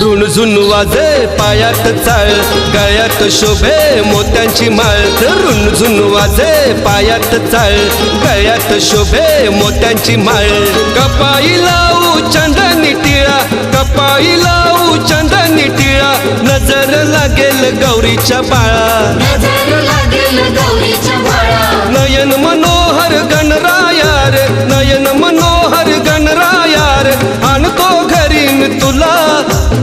रुणझुन वाजे पायात चाळ गळ्यात शोभे मोत्यांची माळ. रुणझुन वाजे पायात चाळ गळ्यात शोभे मोत्यांची माळ. कपाई लावू चंदनी टिळा कपाई लावू चंदनी टिळा. नजर लागेल गौरीच्या बाळा. नजर लागेल गौरीच्या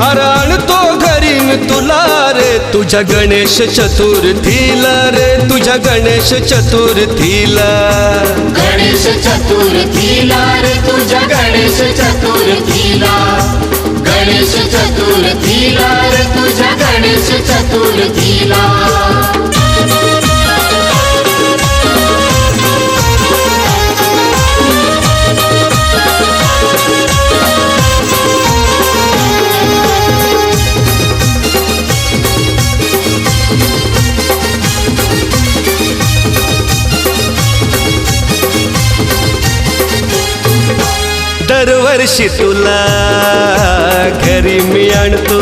अरे तो घरी मी तुला रे तुझ्या गणेश चतुर्थीला रे तुझ्या गणेश चतुर्थीला. गणेश चतुर्थीला रे तुझ्या गणेश चतुर्थीला. गणेश चतुर्थीला रे तुझ्या गणेश चतुर्थीला. वर्षी तुला घरी मी आणतो.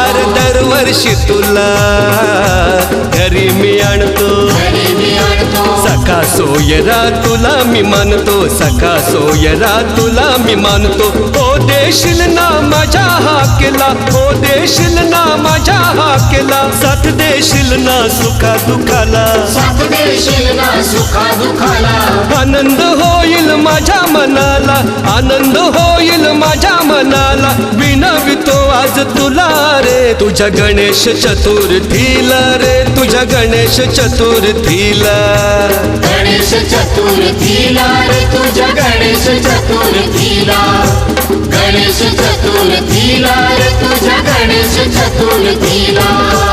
अर दरवर्षी तुला घरी मी आणतो. घरी सखा सोयरा तुला मी मानतो सखा सोयरा तुला मी मानतो. ओ देशील ना माझ्या हा केला ओ देशील ना माझ्या हा केला साथ देशील ना सुखा दुखाला. साथ देशील सुखा दुखाला आनंद होईल माझ्या मनाला आनंद होईल माझ्या मनाला. विनवितो आज तुला रे तुझ्या गणेश चतुर्थीला रे तुझ्या गणेश चतुर्थीला. गणेश चतुर्थीला रे तुझ्या गणेश चतुर्थीला. गणेश चतुर्थीला रे तुझ्या गणेश चतुर्थीला.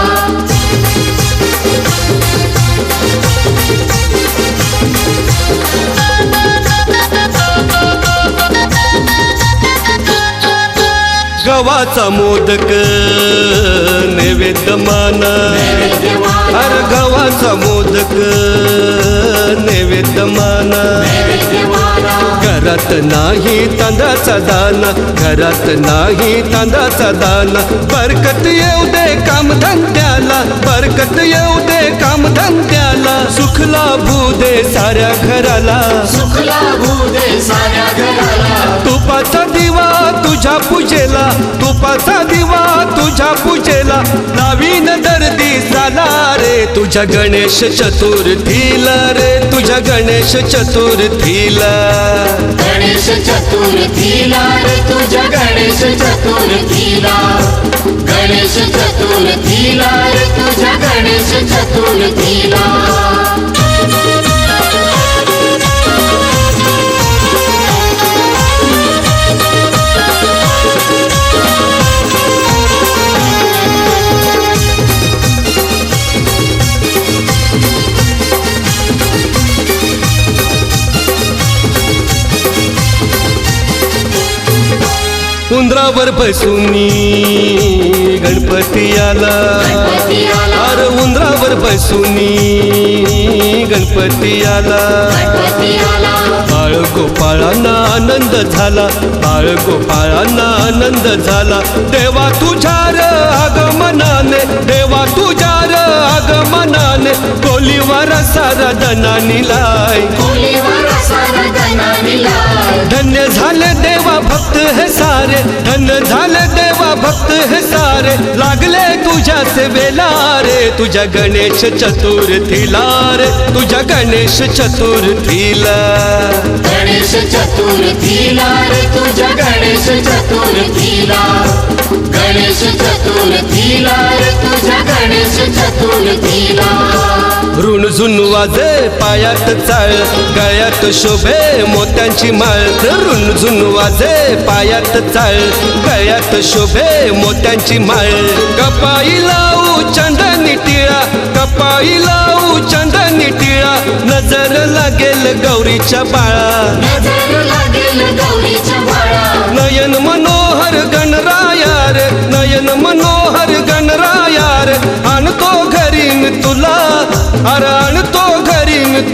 गव्हाचा मोदक नैवेद्य माना अरे गव्हाचा मोदक नैवेद्य माना घरात नाही तांदळाचा दाना घरात नाही तांदळाचा दाना. बरकत येऊ दे कामधंद्याला बरकत येऊ दे कामधंद्याला. सुखला भू दे साऱ्या घराला. सुखला भू दे साऱ्या घराला. तुझ्या पूजेला तुपाचा दिवा तुझ्या पूजेला. नवीन दर्दी झाला रे तुझ्या गणेश चतुर्थीला रे तुझ्या गणेश चतुर्थीला. गणेश चतुर्थीला रे तुझ्या गणेश चतुर्थीला. गणेश चतुर्थीला रे तुझ्या गणेश चतुर्थीला. उंदरावर बसूनी गणपती आला. अरे उंदरावर बसूनी गणपती आला बाळ गोपाळांना आनंद झाला बाळ गोपाळांना आनंद झाला. देवा तुझ्या र आगमनाने देवा तुझ्या र आगमनाने कोलीवर सारा दनानी लाय धन्य झाले देवा भक्त हे सारे धन्य झाले देवा भक्त हे सारे। लागले तुझ्या सेवेला रे तुझ्या गणेश चतुर्थीला रे तुझ्या गणेश चतुर्थीला गणेश चतुर्थीला रे तुझ्या गणेश चतुर्थीला गणेश चतुर्थीला रे तुझ्या गणेश चतुर्थीला ऋणझुन वाजे पायात चाळ गळ्यात शोभे मोत्यांची माळ. ऋणझुन वाजे पायात चाळ गळ्यात शोभे मोत्यांची माळ. कपाई लावू चंदनी टिळा कपाई लावू चंदनी टिळा. नजर लागेल गौरीच्या बाळा. नयन मनोहर गणराया रे नयन मनोहर गणराया रे आणतो घरी तुला अरे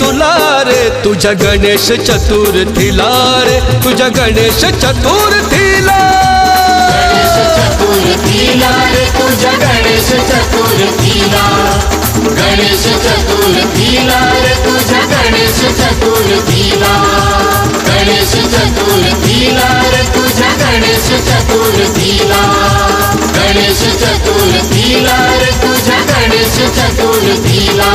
तुला रे तुझ्या गणेश चतुर्थीला रे तुझ्या गणेश चतुर्थीला. गणेश चतुर्थीला रे तुझ्या गणेश चतुर्थीला. गणेश चतुर्थीला रे तुझ्या गणेश चतुर्थीला. गणेश चतुर्थीला रे तुझ्या गणेश चतुर्थीला. गणेश चतुर्थीला रे तुझ्या गणेश चतुर्थीला.